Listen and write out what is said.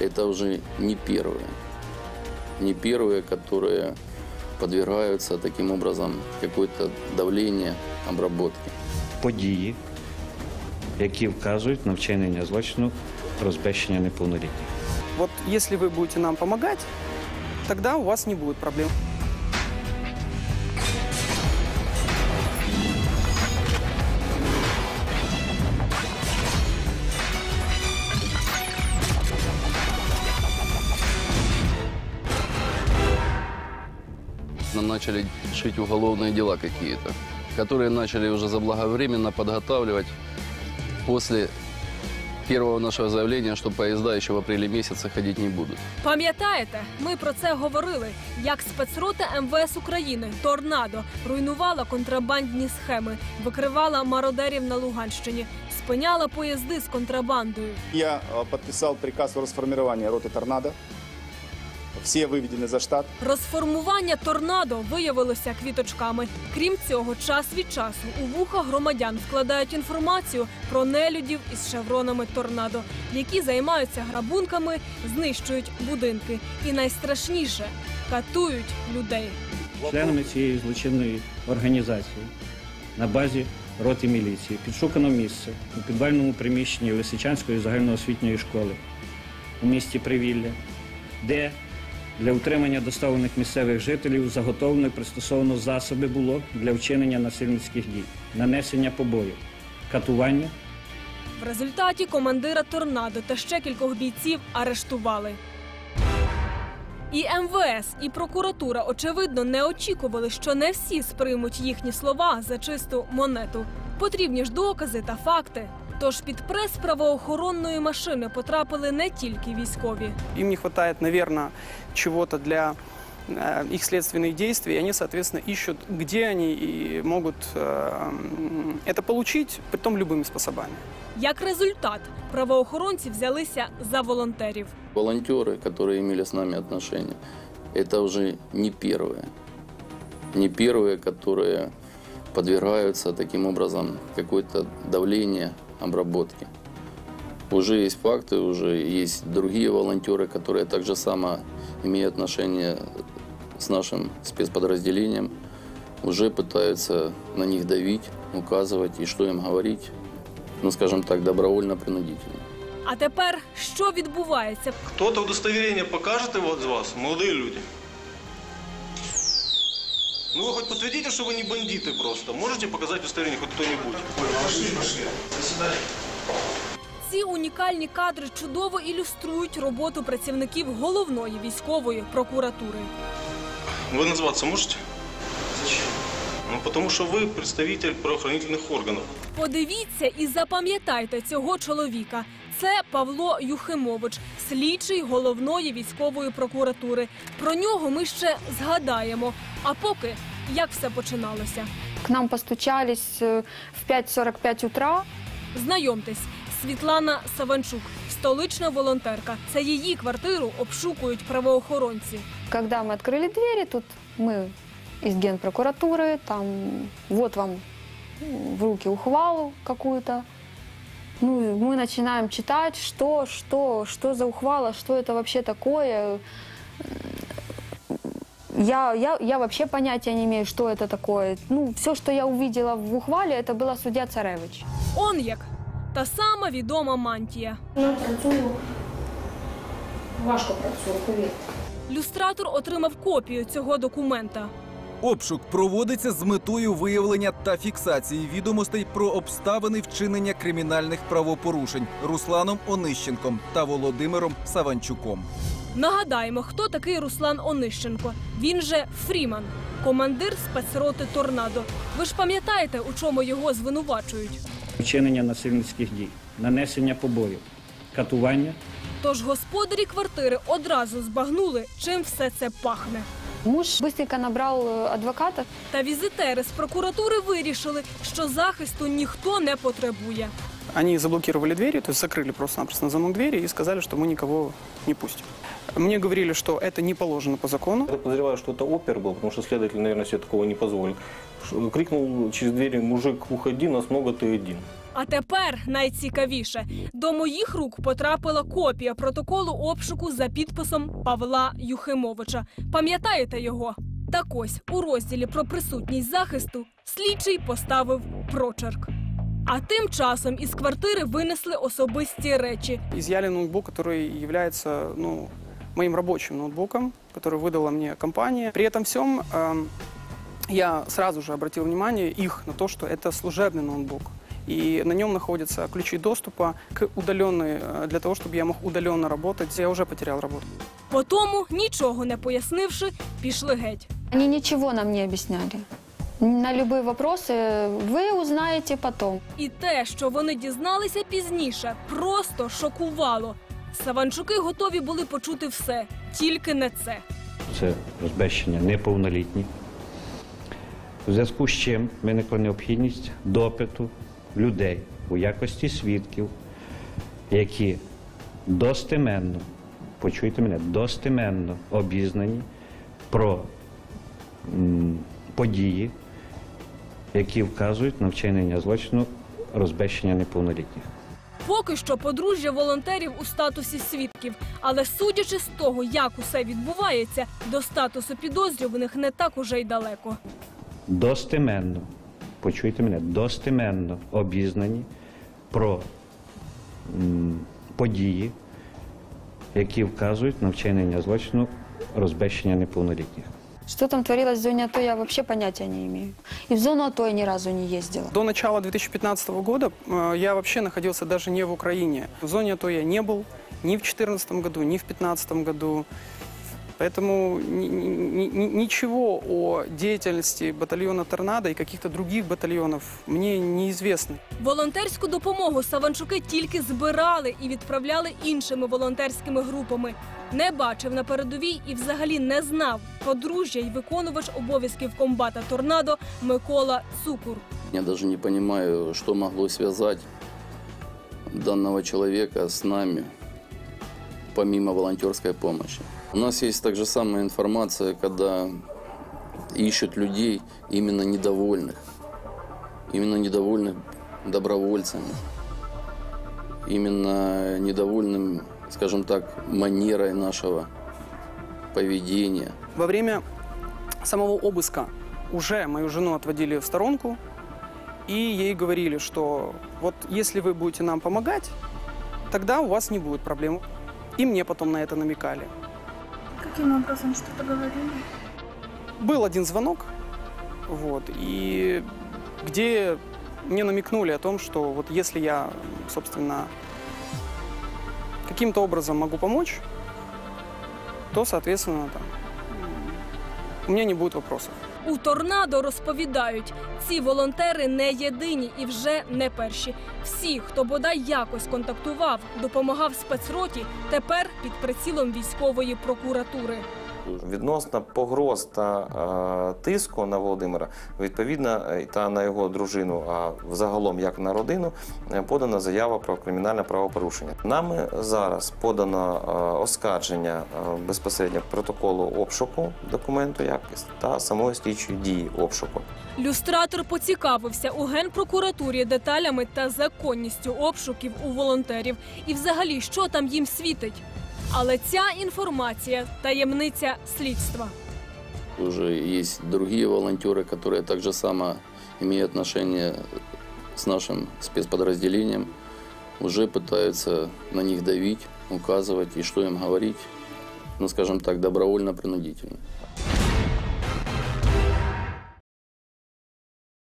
это уже не первые. Не первые, которые подвергаются таким образом какой-то давлению, обработке. події, які вказують на вчинення злочину розбещення неповнолітніх. Вот если вы будете нам помогать, тогда у вас не будет проблем. Нам начали шить уголовные дела какие-то, которые начали уже заблаговременно подготавливать после первого нашего заявления, что поезда еще в апреле месяце ходить не будут. Пам'ятаєте, ми про це говорили, як спецрота МВС України Торнадо руйнувала контрабандні схеми, викривала мародерів на Луганщині, спиняла поїзди з контрабандою. Я э, подписал приказ о расформировании роты «Торнадо». Все выведены за штат. Розформування торнадо виявилося квіточками. Крім цього, час від часу у вуха громадян вкладають інформацію про нелюдів із шевронами торнадо, які займаються грабунками, знищують будинки і найстрашніше катують людей. Членами цієї злочинної організації на базі роти міліції підшукано місце у підвальному приміщенні Лисичанської загальноосвітньої школи у місті Привілля, де для утримання доставлених місцевих жителів заготовлено і пристосовано засоби було для вчинення насильницьких дій, нанесення побоїв, катування В результаті командира торнадо та ще кількох бійців арештували. І МВС, і прокуратура, очевидно, не очікували, що не всі сприймуть їхні слова за чисту монету. Потрібні ж докази та факти. Тож під прес правоохоронної машини потрапили не тільки військові. Им не хватает, наверное, чего-то для э, их следственных действий, и они, соответственно, ищут, где они и могут э, м, это получить, притом любыми способами. Як результат, правоохоронці взялися за волонтерів. Волонтеры, которые имели с нами отношения, это уже не первые. Не первые, которые подвергаются таким образом какой-то давлению, обработке. Уже есть факты, уже есть другие волонтеры, которые так же само имеют отношение с нашим спецподразделением, уже пытаются на них давить, указывать и что им говорить, ну, скажем так, добровольно-принудительно. А тепер що відбувається? Кто-то удостоверение покажет его из вас, молодые люди? Ну вы хоть подтвердите, что вы не бандиты просто. Можете показать удостоверение хоть кто-нибудь? Пошли, пошли. До свидания. Ці унікальні кадри чудово ілюструють роботу працівників головної військової прокуратури. Вы назваться можете? Зачем? Ну потому что вы представитель правоохранительных органов. Подивіться і запам'ятайте цього чоловіка. Це Павло Юхимович, слідчий головної військової прокуратури. Про нього ми ще згадаємо. А поки як все починалося? К нам постучались э, в 5.45 утра. Знайомтесь, Світлана Саванчук, столична волонтерка. Це її квартиру обшукують правоохоронці. Когда мы открыли двери, тут мы из генпрокуратуры, там вот вам м, в руки ухвалу какую-то. Ну, и мы начинаем читать, что, что, что за ухвала, что это вообще такое. Я, я, я вообще понятия не имею, что это такое. Ну, все, что я увидела в ухвале, это была судья Царевич. Он як та сама відома мантія. Ну, працюю. Важко працюю, повірте. Люстратор отримав копію цього документа. Обшук проводиться з метою виявлення та фіксації відомостей про обставини вчинення кримінальних правопорушень Русланом Онищенком та Володимиром Саванчуком. Нагадаємо, хто такий Руслан Онищенко. Він же Фріман, командир спецроти Торнадо. Ви ж пам'ятаєте, у чому його звинувачують? вчинення насильницьких дій, нанесення побоїв, катування Тож господарі квартири одразу збагнули, чим все це пахне. Муж швидко набрал э, адвоката, Та візитери з прокуратури вирішили, що захисту ніхто не потребує. Они заблокировали двери, то есть закрыли просто-напросто на замок двери и сказали, что мы никого не пустим. Мне говорили, что это не положено по закону. Я подозреваю, что это опер был, потому что следователь, наверное, себе такого не позволит. Ш- Крикнул через двери, мужик, уходи, нас много, ты один. А тепер найцікавіше до моїх рук потрапила копія протоколу обшуку за підписом Павла Юхимовича. Пам'ятаєте його? Так ось у розділі про присутність захисту слідчий поставив прочерк. А тим часом із квартири винесли особисті речі. Изъяли ноутбук, который является ну, моим рабочим ноутбуком, который выдала мне компания. При этом всем эм, я сразу же обратил внимание их на то, что это служебный ноутбук. И на нем находятся ключи доступа к удаленной, э, для того, чтобы я мог удаленно работать. Я уже потерял работу. По тому, нічого не пояснивши, пішли геть. Они ничего нам не объясняли. На любые вопросы вы узнаете потом. І те, що вони дізналися пізніше, просто шокувало. Саванчуки готові були почути все, тільки не це. Це розбещення неповнолітні. У зв'язку з чим виникла необхідність допиту людей у якості свідків, які достеменно, почуйте мене, достеменно обізнані про м, події, які вказують на вчинення злочину розбещення неповнолітніх. Поки що подружжя волонтерів у статусі свідків, але судячи з того, як усе відбувається, до статусу підозрюваних не так уже й далеко. достеменно, почуйте мене, достеменно обізнані про м, події, які вказують на вчинення злочину розбещення неповнолітніх. Что там творилось в зоне АТО, я вообще понятия не имею. И в зону АТО я ни разу не ездила. До начала 2015 года э, я вообще находился даже не в Украине. В зоне АТО я не был ни в 2014 году, ни в 2015 году. Поэтому ни- ни- ни- ничего о деятельности батальона «Торнадо» и каких-то других батальонов мне неизвестно. Волонтерську допомогу Саванчуки тільки збирали і відправляли іншими волонтерськими групами. Не бачив на передовій і взагалі не знав подружжя й виконувач обов'язків комбата торнадо Микола Цукур. Я даже не понимаю, что могло связать данного человека с нами, помимо волонтерской помощи. У нас есть также самая информация, когда ищут людей именно недовольных, именно недовольных добровольцами, именно недовольным, скажем так, манерой нашего поведения. Во время самого обыска уже мою жену отводили в сторонку и ей говорили, что вот если вы будете нам помогать, тогда у вас не будет проблем. И мне потом на это намекали. Каким образом что-то говорили? Был один звонок, вот, и где мне намекнули о том, что вот если я, собственно, каким-то образом могу помочь, то, соответственно, там, у меня не будет вопросов. У торнадо розповідають, ці волонтери не єдині і вже не перші. Всі, хто бодай якось контактував, допомагав спецроті, тепер під прицілом військової прокуратури. Відносно погроз та е, тиску на Володимира, відповідно, е, та на його дружину, а взагалом як на родину, е, подана заява про кримінальне правопорушення. Нами зараз подано оскарження безпосередньо протоколу обшуку документу якість та самої слідчої дії обшуку. Люстратор поцікавився у генпрокуратурі деталями та законністю обшуків у волонтерів і взагалі, що там їм світить. Але ця інформація таємниця слідства. Уже есть другие волонтеры, которые также само имеют отношение с нашим спецподразделением, уже пытаются на них давить, указывать и что им говорить, ну, скажем так, добровольно-принудительно.